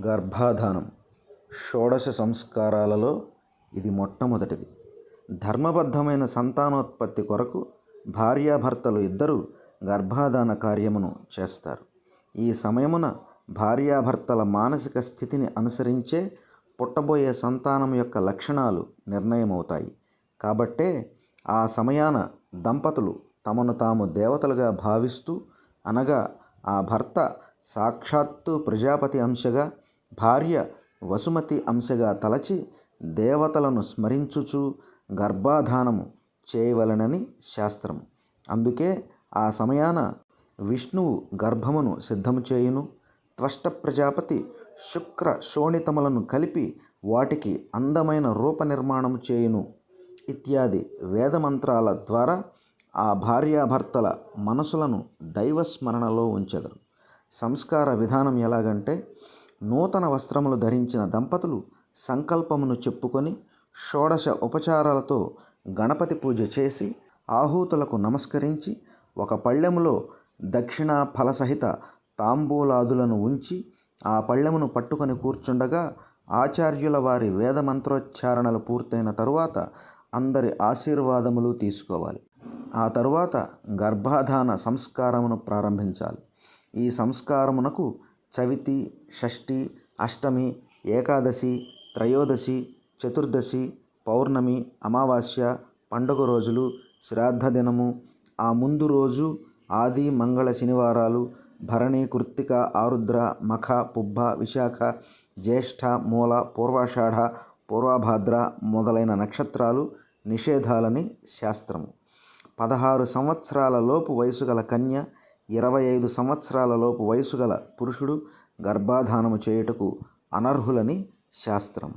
గర్భాధానం. షోడశ సంస్కారాలలో ఇది మొట్టమొదటిది. ధర్మబద్ధమైన సంతానోత్పత్తి కొరకు భార్యాభర్తలు ఇద్దరూ గర్భాధాన కార్యమును చేస్తారు. ఈ సమయమున భార్యాభర్తల మానసిక స్థితిని అనుసరించే పుట్టబోయే సంతానం యొక్క లక్షణాలు నిర్ణయమవుతాయి. కాబట్టే ఆ సమయాన దంపతులు తమను తాము దేవతలుగా భావిస్తూ అనగా ఆ భర్త సాక్షాత్తు ప్రజాపతి అంశగా భార్య వసుమతి అంశగా తలచి దేవతలను స్మరించుచు గర్భాధానము చేయవలెనని శాస్త్రం. అందుకే ఆ సమయాన విష్ణువు గర్భమును సిద్ధము చేయును. త్వష్ట ప్రజాపతి శుక్ర శోణితములను కలిపి వాటికి అందమైన రూప నిర్మాణము చేయును. ఇత్యాది వేదమంత్రాల ద్వారా ఆ భార్యాభర్తల మనసులను దైవస్మరణలో ఉంచెదరు. సంస్కార విధానం ఎలాగంటే నూతన వస్త్రములు ధరించిన దంపతులు సంకల్పమును చెప్పుకొని షోడశ ఉపచారాలతో గణపతి పూజ చేసి ఆహూతులకు నమస్కరించి ఒక పళ్ళెములో దక్షిణ ఫలసహిత తాంబూలాదులను ఉంచి ఆ పళ్ళెమును పట్టుకొని కూర్చుండగా ఆచార్యుల వారి వేద మంత్రోచ్చారణలు పూర్తయిన తరువాత అందరి ఆశీర్వాదములు తీసుకోవాలి. ఆ తరువాత గర్భాధాన సంస్కారమును ప్రారంభించాలి. ఈ సంస్కారమునకు చవితి షష్ఠి అష్టమి ఏకాదశి త్రయోదశి చతుర్దశి పౌర్ణమి అమావాస్య పండుగ రోజులు శ్రాద్ధ దినము. ఆ ముందు రోజు ఆది మంగళ శనివారాలు భరణి కృత్తిక ఆరుద్ర మఖ పుబ్బ విశాఖ జ్యేష్ఠ మూల పూర్వాషాఢ పూర్వభాద్ర మొదలైన నక్షత్రాలు నిషేధాలని శాస్త్రము. పదహారు సంవత్సరాల లోపు వయసు గల కన్య ఇరవై ఐదు సంవత్సరాలలోపు వయసు గల పురుషుడు గర్భాధానము చేయుటకు అనర్హులని శాస్త్రం